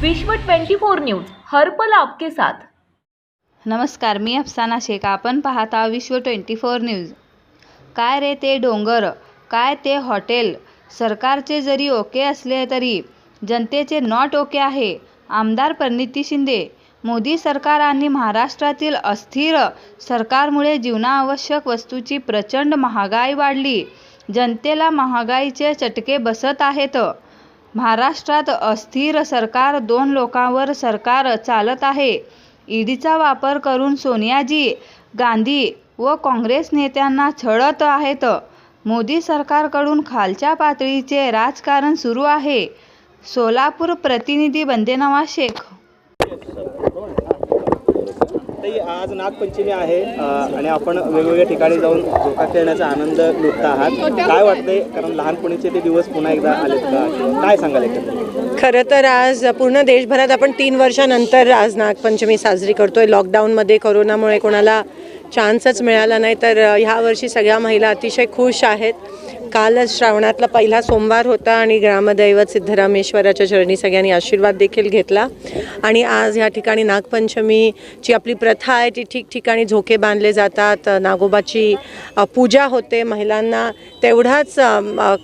विश्व 24 न्यूज हर्पल आपके साथ. नमस्कार मी अफसाना शेख. आपण पाहत आहात विश्व ट्वेंटी फोर न्यूज. काय रे ते डोंगर? काय ते हॉटेल? सरकारचे जरी ओके असले तरी जनतेचे नॉट ओके आहे. आमदार परिणिती शिंदे मोदी सरकार आणि महाराष्ट्रातील अस्थिर सरकारमुळे जीवनावश्यक वस्तूची प्रचंड महागाई वाढली. जनतेला महागाईचे चटके बसत आहेत. महाराष्ट्रात अस्थिर सरकार दोन लोकांवर सरकार चालत आहे. ईडीचा वापर करून सोनियाजी गांधी व काँग्रेस नेत्यांना छळत आहेत. मोदी सरकारकडून खालच्या पातळीचे राजकारण सुरू आहे. सोलापूर प्रतिनिधी बंदेनवा शेख ताई आज नागपंचमी आहे आणि आपण वेगवेगळ्या ठिकाणी जाऊन झोका खेळण्याचा आनंद लुटत आहात. काय वाटतंय? कारण लहानपणीचे ते दिवस पुन्हा एकदा आलेत का? काय सांगाल खरं तर आज पूर्ण देशभरात आपण तीन वर्षानंतर आज नागपंचमी साजरी करतोय. लॉकडाऊनमध्ये कोरोनामुळे कोणाला चान्सच मिळाला नाही तर ह्या वर्षी सगळ्या महिला अतिशय खुश आहेत. कालच श्रावणातला पहिला सोमवार होता आणि ग्रामदैवत सिद्धरामेश्वराच्या चरणी सगळ्यांनी आशीर्वाद देखील घेतला. आणि आज ह्या ठिकाणी नागपंचमीची आपली प्रथा आहे ती ठिकठिकाणी झोके बांधले जातात. नागोबाची पूजा होते. महिलांना तेवढाच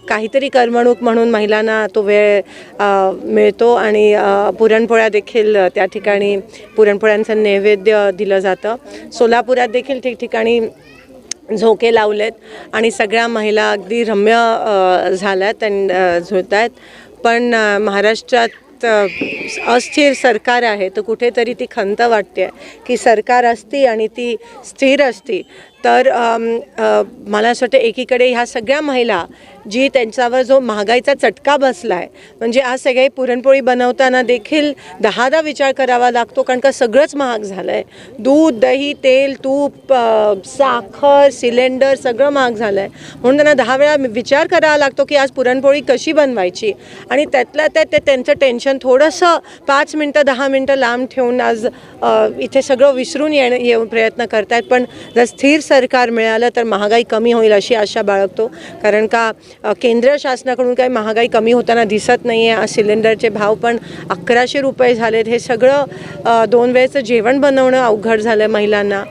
काहीतरी करमणूक म्हणून महिलांना तो वेळ मिळतो आणि पुरणपोळ्या देखील त्या ठिकाणी पुरणपोळ्यांचं नैवेद्य दिलं जातं. सोलापुरात देखील ठिकठिकाणी झोके लावलेत आणि सगळ्या महिला अगदी रम्य झाल्यात आणि झोत झुळत आहेत पण महाराष्ट्रात अस्थिर सरकार आहे तर कुठेतरी ती खंत वाटते की सरकार असती आणि ती स्थिर असती. तर मला असं वाटतं एकीकडे ह्या सगळ्या महिला जी त्यांच्यावर जो महागाईचा चटका बसला आहे म्हणजे आज सगळे पुरणपोळी बनवताना देखील दहादा विचार करावा लागतो कारण का सगळंच महाग झालं आहे दूध दही तेल तूप साखर सिलेंडर सगळं महाग झालं आहे म्हणून त्यांना दहा वेळा विचार करावा लागतो की आज पुरणपोळी कशी बनवायची? आणि त्यातल्या त्यात ते त्यांचं टेन्शन थोडंसं पाच मिनटं दहा मिनटं लांब ठेवून आज इथे सगळं विसरून येणं येऊन प्रयत्न करतायत. पण जर स्थिर सरकार मिळालं तर महागाई कमी होईल अशी आशा बाळगतो. कारण का केंद्र शासनाकडून काही महागाई कमी होताना दिसत नाही आहे आज सिलेंडरचे भाव पण अकराशे रुपये झालेत. हे सगळं दोन वेळेचं जेवण बनवणं अवघड झालं आहे महिलांना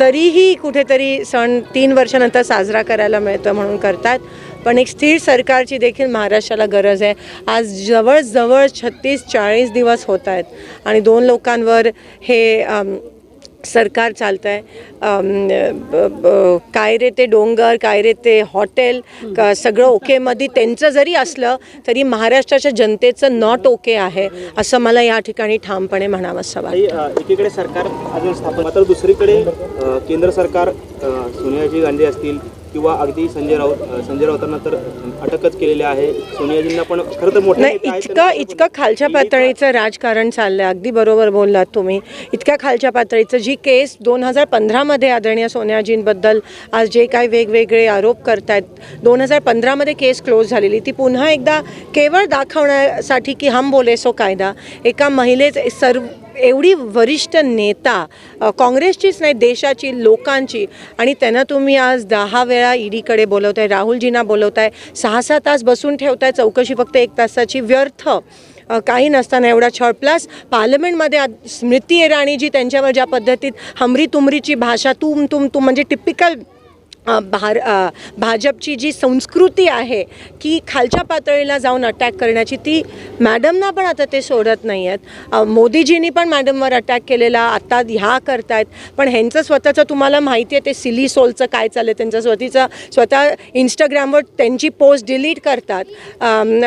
तरीही कुठेतरी सण तीन वर्षानंतर साजरा करायला मिळतं म्हणून करतात. पण एक स्थिर सरकारची देखील महाराष्ट्राला गरज आहे. आज जवळजवळ छत्तीस चाळीस दिवस होत आहेत. आणि दोन लोकांवर हे सरकार चालतं आहे काय रे ते डोंगर काय रे ते हॉटेल का सगळं ओकेमध्ये त्यांचं जरी असलं तरी महाराष्ट्राच्या जनतेचं नॉट ओके आहे असं मला या ठिकाणी ठामपणे म्हणावंसं वाटतं. एकीकडे सरकार अजून स्थापन मात्र दुसरीकडे केंद्र सरकार सोनियाजी गांधी असतील किंवा अगदी संजय राऊत संजय राऊतांना तर अटकच केलेली आहे. सोनियाजींना पण खरं तर मोठे नाही इतकं इतकं खालच्या पातळीचं राजकारण चाललंय. अगदी बरोबर बोललात तुम्ही. इतक्या खालच्या पातळीचं जी केस दोन हजार पंधरामध्ये आदरणीय सोनियाजींबद्दल आज जे काही वेगवेगळे आरोप करतायत दोन हजार पंधरामध्ये केस क्लोज झालेली ती पुन्हा एकदा केवळ दाखवण्यासाठी की हम बोले सो कायदा. एका महिलेचे सर्व एवढी वरिष्ठ नेता काँग्रेसचीच नाही देशाची लोकांची. आणि त्यांना तुम्ही आज दहा वेळा ईडीकडे बोलवताय राहुलजींना बोलवताय सहा सहा तास बसून ठेवताय चौकशी फक्त एक तासाची व्यर्थ. काही नसताना एवढा छळ. प्लस पार्लमेंटमध्ये आज स्मृती इराणी जी त्यांच्यावर ज्या पद्धतीत हमरी तुमरीची भाषा तुम तुम तुम म्हणजे टिपिकल भार भाजपची जी संस्कृती आहे की खालच्या पातळीला जाऊन अटॅक करण्याची ती मॅडमना पण आता ते सोडत नाही आहेत मोदीजींनी पण मॅडमवर अटॅक केलेला आता ह्या करतायत. पण ह्यांचं स्वतःचं तुम्हाला माहिती आहे ते सिली सोलचं काय चाललं आहे त्यांचं स्वतःचं स्वतः इंस्टाग्रामवर त्यांची पोस्ट डिलीट करतात.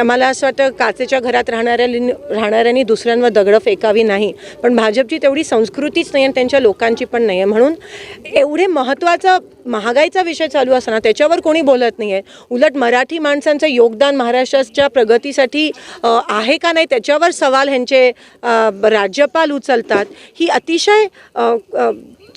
मला असं वाटतं काचेच्या घरात राहणाऱ्या राहणाऱ्यांनी दुसऱ्यांवर दगडं फेकावी नाही. पण भाजपची तेवढी संस्कृतीच नाही आणि त्यांच्या लोकांची पण नाही आहे. म्हणून एवढे महत्त्वाचं महागाईचा विषय चालू असताना त्याच्यावर कोणी बोलत नाही आहे उलट मराठी माणसांचं योगदान महाराष्ट्राच्या प्रगतीसाठी आहे का नाही त्याच्यावर सवाल ह्यांचे राज्यपाल उचलतात. ही अतिशय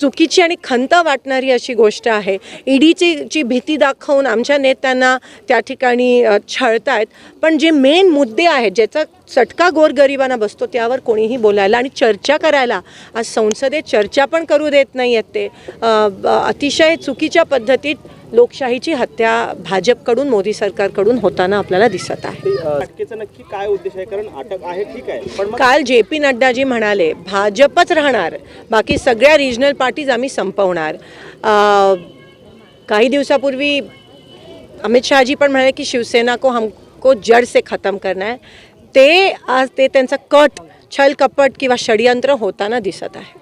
चुकीची आणि खंत वाटणारी अशी गोष्ट आहे. ईडीची जी भीती दाखवून आमच्या नेत्यांना त्या ठिकाणी छळत छळतायत. पण जे मेन मुद्दे आहेत ज्याचा चटका गोरगरिबांना बसतो त्यावर कोणीही बोलायला आणि चर्चा करायला आज संसदेत चर्चा पण करू देत नाही आहेत ते. ब- अतिशय चुकीच्या पद्धतीत लोकशाहीची हत्या भाजपकडून मोदी सरकारकडून होताना आपल्याला दिसत आहे. अटकेचा नक्की काय उद्देश आहे? कारण अटक आहे ठीक आहे. काल जे पी नड्डाजी म्हणाले भाजपच राहणार बाकी सगळ्या रिजनल पार्टीज आम्ही संपवणार. काही दिवसापूर्वी अमित शहाजी पण म्हणाले की शिवसेना को हमको जड से खतम करना है. ते आज ते त्यांचा कट छल कपट किंवा षडयंत्र होताना दिसत आहे.